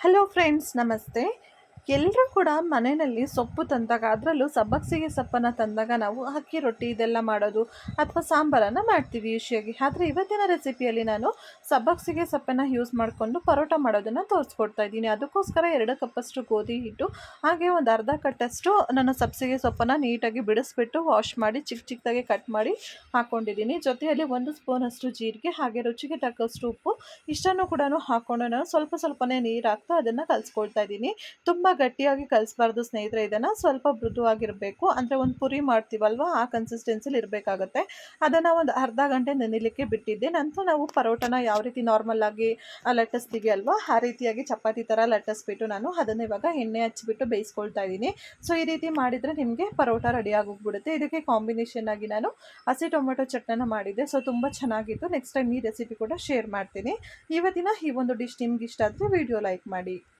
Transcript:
Hello friends ನಮಸ್ತೆ ಎಲ್ಲರೂ ಕೂಡ ಮನೆಯಲ್ಲಿ ಸೊಪ್ಪು ತಂದಾಗ, ಅದರಲ್ಲೂ ಸಬ್ಬಕ್ಸಿಗೆ ಸೊಪ್ಪನ್ನು ತಂದಾಗ ನಾವು ಅಕ್ಕಿ ರೊಟ್ಟಿ ಇದೆಲ್ಲ ಮಾಡೋದು ಅಥವಾ ಸಾಂಬಾರನ್ನು ಮಾಡ್ತೀವಿ ಯೂಶಿಯಾಗಿ ಆದರೆ ಇವತ್ತಿನ ರೆಸಿಪಿಯಲ್ಲಿ ನಾನು ಸಬ್ಬಕ್ಸಿಗೆ ಸೊಪ್ಪನ್ನು ಯೂಸ್ ಮಾಡಿಕೊಂಡು ಪರೋಟ ಮಾಡೋದನ್ನು ತೋರಿಸ್ಕೊಡ್ತಾ ಇದ್ದೀನಿ. ಅದಕ್ಕೋಸ್ಕರ ಎರಡು ಕಪ್ಪಷ್ಟು ಗೋಧಿ ಹಿಟ್ಟು, ಹಾಗೆ ಒಂದು ಅರ್ಧ ಕಟ್ಟಷ್ಟು ನಾನು ಸಬ್ಸಿಗೆ ಸೊಪ್ಪನ್ನು ನೀಟಾಗಿ ಬಿಡಿಸ್ಬಿಟ್ಟು ವಾಶ್ ಮಾಡಿ ಚಿಕ್ಕ ಚಿಕ್ಕದಾಗಿ ಕಟ್ ಮಾಡಿ ಹಾಕ್ಕೊಂಡಿದ್ದೀನಿ ಜೊತೆಯಲ್ಲಿ ಒಂದು ಸ್ಪೂನಷ್ಟು ಜೀರಿಗೆ, ಹಾಗೆ ರುಚಿಗೆ ತಕ್ಕಷ್ಟು ಉಪ್ಪು, ಇಷ್ಟನ್ನು ಕೂಡ ಹಾಕ್ಕೊಂಡು ನಾನು ಸ್ವಲ್ಪ ಸ್ವಲ್ಪನೇ ನೀರು ಹಾಕ್ತಾ ಅದನ್ನು ಕಲಿಸ್ಕೊಳ್ತಾ ಇದ್ದೀನಿ. ತುಂಬ ಗಟ್ಟಿಯಾಗಿ ಕಲಿಸ್ಬಾರ್ದು ಸ್ನೇಹಿತರೆ, ಇದನ್ನು ಸ್ವಲ್ಪ ಮೃದುವಾಗಿರಬೇಕು. ಅಂದರೆ ಒಂದು ಪುರಿ ಮಾಡ್ತೀವಲ್ವ, ಆ ಕನ್ಸಿಸ್ಟೆನ್ಸಿಲಿ ಇರಬೇಕಾಗುತ್ತೆ. ಅದನ್ನು ಒಂದು ಅರ್ಧ ಗಂಟೆ ನೆನೆಲಿಕ್ಕೆ ಬಿಟ್ಟಿದ್ದೆ. ನಂತರ ನಾವು ಪರೋಟನ ಯಾವ ರೀತಿ ನಾರ್ಮಲ್ ಆಗಿ ಲಟ್ಟಿಸ್ತೀವಿ ಅಲ್ವಾ ಆ ರೀತಿಯಾಗಿ ಚಪಾತಿ ಥರ ಲಟ್ಟಿಸ್ಬಿಟ್ಟು ನಾನು ಅದನ್ನು ಇವಾಗ ಎಣ್ಣೆ ಹಚ್ಚಿಬಿಟ್ಟು ಬೇಯಿಸ್ಕೊಳ್ತಾ ಇದ್ದೀನಿ. ಸೊ ಈ ರೀತಿ ಮಾಡಿದರೆ ನಿಮಗೆ ಪರೋಟ ರೆಡಿ ಆಗೋಗ್ಬಿಡುತ್ತೆ. ಇದಕ್ಕೆ ಕಾಂಬಿನೇಷನ್ ಆಗಿ ನಾನು ಹಸಿ ಟೊಮೆಟೊ ಚಟ್ನನ ಮಾಡಿದ್ದೆ. ಸೊ ತುಂಬ ಚೆನ್ನಾಗಿತ್ತು. ನೆಕ್ಸ್ಟ್ ಟೈಮ್ ಈ ರೆಸಿಪಿ ಕೂಡ ಶೇರ್ ಮಾಡ್ತೀನಿ. ಇವತ್ತಿನ ಈ ಒಂದು ಡಿಶ್ ನಿಮ್ಗೆ ಇಷ್ಟ ಆದರೆ ವಿಡಿಯೋ ಲೈಕ್ ಮಾಡಿ.